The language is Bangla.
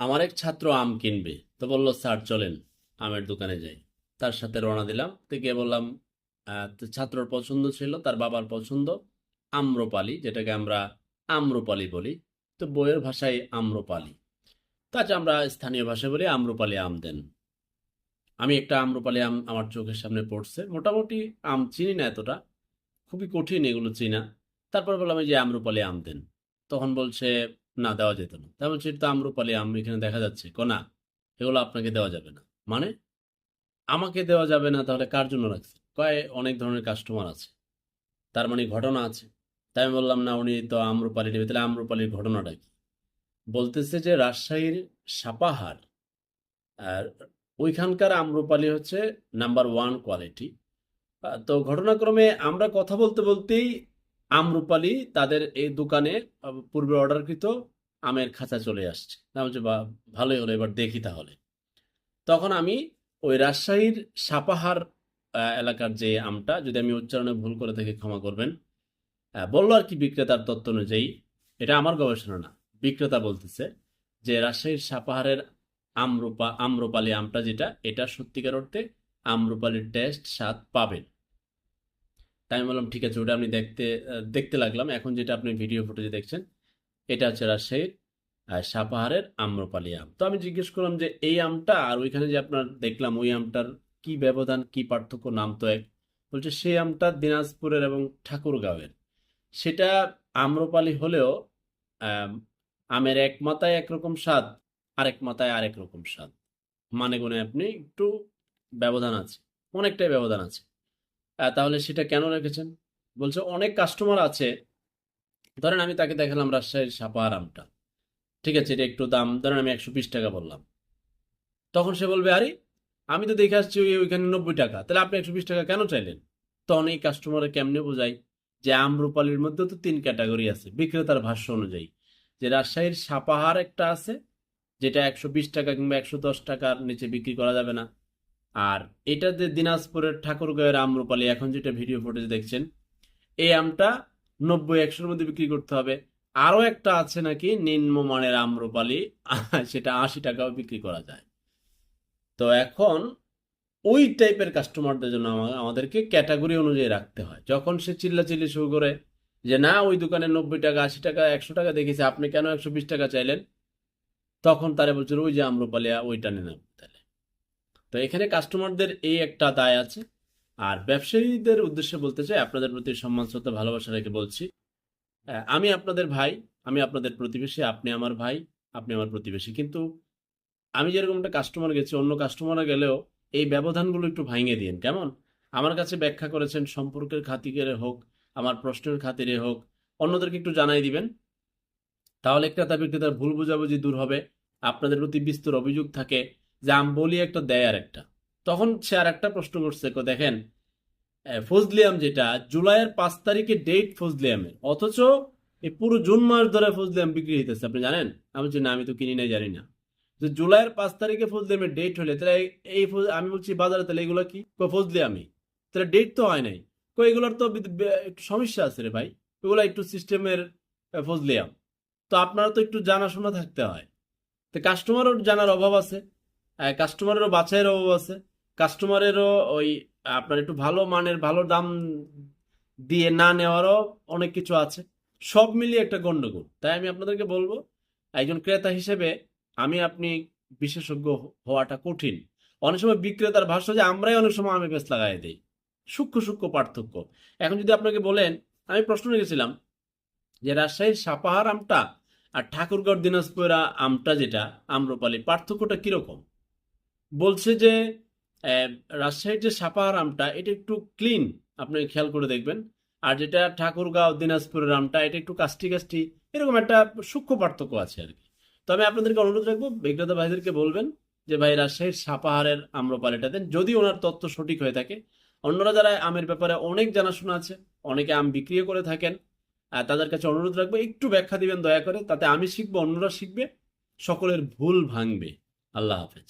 আমার এক ছাত্র আম কিনবে। তো বলল, স্যার, চলেন, আমের দোকানে যাই। তার সাথে রওনা দিলাম। তো গিয়ে বললাম ছাত্রর পছন্দ ছিল, তার বাবার পছন্দ, আম্রপালি, যেটাকে আমরা আম্রপালি বলি। তো বইয়ের ভাষায় আম্রপালি। তাতে আমরা স্থানীয় ভাষায় বলি আম্রপালি আম দেন। আমি একটা আম্রপালি আম আমার চোখের সামনে পড়ছে। মোটামুটি আম চিনি না এতটা, খুবই কঠিন এগুলো চিনা। তারপর বললাম, এই যে আম্রপালি আম দেন। তখন বলছে না দেওয়া যেত না। তা বলছি এটা তো আম্রপালি আম এখানে দেখা যাচ্ছে। কোনা, এগুলো আপনাকে দেওয়া যাবে না। মানে? আমাকে দেওয়া যাবে না, তাহলে কার জন্য রাখছে কয়, অনেক ধরনের কাস্টমার আছে। তার মানে ঘটনা আছে। তাই আমি বললাম, না, উনি তো আম্রপালি নেবে। তাহলে আম্রপালির ঘটনাটা কি? বলতেছে যে, রাজশাহীর সাপাহার, আর ওইখানকার আম্রপালি হচ্ছে নাম্বার ওয়ান কোয়ালিটি তো ঘটনাক্রমে আমরা কথা বলতে বলতেই আম্রপালি তাদের এই দোকানে পূর্বে অর্ডারকৃত আমের খাঁচা চলে আসছে। আমি বলছি বা ভালোই হলো, এবার দেখি তাহলে। তখন আমি ওই রাজশাহীর সাপাহার এলাকার যে আমটা, যদি আমি উচ্চারণে ভুল করে থাকি, ক্ষমা করবেন। বলল আর কি বিক্রেতার তত্ত্ব অনুযায়ী, এটা আমার গবেষণা না, বিক্রেতা বলতেছে যে রাজশাহীর সাপাহারের আমরুপা, আম্রপালি আমটা যেটা, এটা সত্যিকার অর্থে আম্রপালির টেস্ট স্বাদ পাবেন। তাই আমি বললাম, ঠিক আছে, ওটা আপনি দেখতে দেখতে লাগলাম। এখন যেটা আপনি ভিডিও ফুটেজে দেখছেন, এটা হচ্ছে রাজশাহীর সাপাহারের আম্রপালি আম। তো আমি জিজ্ঞেস করলাম যে, এই আমটা আর ওইখানে যে আপনার দেখলাম, ওই আমটার কি ব্যবধান, কি পার্থক্য? নাম তো এক। বলছে, সেই আমটা দিনাজপুরের এবং ঠাকুরগাঁওয়ের। সেটা আম্রপালি হলেও আমের এক মাথায় একরকম স্বাদ, আরেক মাথায় আরেক রকম স্বাদ। মানে গুণে আপনি একটু ব্যবধান আছে, অনেকটাই ব্যবধান আছে। তাহলে সেটা কেন রেখেছেন? বলছে, অনেক কাস্টমার আছে। ধরেন আমি তাকে দেখালাম রাজশাহীর সাপাহার আমটা। ঠিক আছে, এটা একটু দাম, ধরেন আমি একশো বিশ টাকা বললাম। তখন সে বলবে, আরে, আমি তো দেখে আসছি ওই ওইখানে নব্বই টাকা। তাহলে আপনি একশো বিশ টাকা কেন চাইলেন? তখন এই কাস্টমারে কেমনে বোঝাই যে আম্রপালির মধ্যে তো তিন ক্যাটাগরি আছে, বিক্রেতার ভাষ্য অনুযায়ী। যে, রাজশাহীর সাপাহার একটা আছে, যেটা একশো বিশ টাকা কিংবা একশো দশ টাকার নিচে বিক্রি করা যাবে না। আর এটা যে দিনাজপুরের ঠাকুরগাঁয়ের আম্রপালি এখন যেটা ভিডিও ফুটেজ দেখছেন, এই আমটা নব্বই, একশোর মধ্যে বিক্রি করতে হবে। আরও একটা আছে নাকি নিম্নমানের আম্রপালি সেটা আশি টাকাও বিক্রি করা যায়। তো এখন ওই টাইপের কাস্টমারদের জন্য আমা- আমাদেরকে ক্যাটাগরি অনুযায়ী রাখতে হয়। যখন সে চিল্লাচিল্লি শুরু করে যে, না, ওই দোকানে নব্বই টাকা, আশি টাকা, একশো টাকা দেখেছি, আপনি কেন একশো বিশ টাকা চাইলেন? তখন তারা বলছে, ওই যে আম্রপালিয়া ওইটা নিন তো এখানে কাস্টমারদের এই একটা দায় আছে। আর ব্যবসায়ীদের উদ্দেশ্যে বলতে চাই, আপনাদের প্রতি সম্মান, শ্রদ্ধা, ভালোবাসা রেখে বলছি। আমি আপনাদের ভাই, আমি আপনাদের প্রতিবেশী, আপনি আমার ভাই, আপনি আমার প্রতিবেশী। কিন্তু আমি যেরকম একটা কাস্টমার গেছি, অন্য কাস্টমাররা গেলেও এই ব্যবধানগুলো একটু ভাঙিয়ে দিন কেমন? আমার কাছে ব্যাখ্যা করেছেন, সম্পর্কের খাতিরে হোক, আমার প্রশ্নের খাতিরে হোক, অন্যদেরকে একটু জানাই দিবেন। তাহলে ক্রেতা বিক্রেতার ভুল বোঝাবুঝি দূর হবে। আপনাদের প্রতি বিস্তর অভিযোগ থাকে। যে একটা দেয় আর একটা তখন সে আর একটা প্রশ্ন করছে দেখেন ফজলিয়াম যেটা, জুলাইয়ের পাঁচ তারিখে ডেট ফজলিয়ামের, অথচ এই পুরো জুন মাস ধরে ফজলিয়াম বিক্রি হইতেছে, আপনি জানেন? আমি বলছি, না, আমি তো কিনি নাই, জানি না। যে জুলাইয়ের পাঁচ তারিখে ফজলিয়ামের ডেট হলে তাহলে এই- আমি বলছি, বাজারে তাহলে এগুলো কি? কো ফজলিয়ামি তাহলে ডেট তো হয় নাই। কো এগুলোর তো একটু সমস্যা আছে রে ভাই। এগুলো একটু সিস্টেমের ফজলিয়াম। তো আপনারা তো একটু জানাশোনা থাকতে হয়। তো কাস্টমারও জানার অভাব আছে। কাস্টমারেরও বাছাইয়ের অভাব আছে। কাস্টমারেরও ওই, আপনার একটু ভালো মানের, ভালো দাম দিয়ে না নেওয়ারও অনেক কিছু আছে। সব মিলিয়ে একটা গণ্ডগোল তাই আমি আপনাদেরকে বলব, একজন ক্রেতা হিসেবে আমি, আপনি বিশেষজ্ঞ হওয়াটা কঠিন। অনেক সময় বিক্রেতার ভাষ্য যে, আমরাই অনেক সময় আমি বেশ লাগাই দিই। সূক্ষ্ম সূক্ষ্ম পার্থক্য। এখন যদি আপনাকে বলেন, আমি প্রশ্ন রেখেছিলাম যে, রাজশাহীর সাপাহার আমটা আর ঠাকুরগড় দিনাজপুরের আমটা যেটা, আম্রপালি, পার্থক্যটা কীরকম? বলছে যে রাজশাহীর যে সাপাহার আমটা এটা একটু ক্লিন আপনি খেয়াল করে দেখবেন। আর যেটা ঠাকুরগাঁও, দিনাজপুরের আমটা এটা একটু কাস্টি কাস্টি এরকম একটা সূক্ষ্ম পার্থক্য আছে আর কি। তো আমি আপনাদেরকে অনুরোধ রাখব, বিক্রেতা ভাইদেরকে বলবেন যে, ভাই, রাজশাহীর সাপাহারের আম্রপালিটা দেন, যদি ওনার তথ্য সঠিক হয়ে থাকে। অন্যরা যারা আমের ব্যাপারে অনেক জানাশোনা আছে, অনেকে আম বিক্রিও করে থাকেন তাদের কাছে অনুরোধ রাখব, একটু ব্যাখ্যা দিবেন দয়া করে, তাতে আমি শিখব, অন্যরা শিখবে, সকলের ভুল ভাঙবে। আল্লাহ হাফেজ।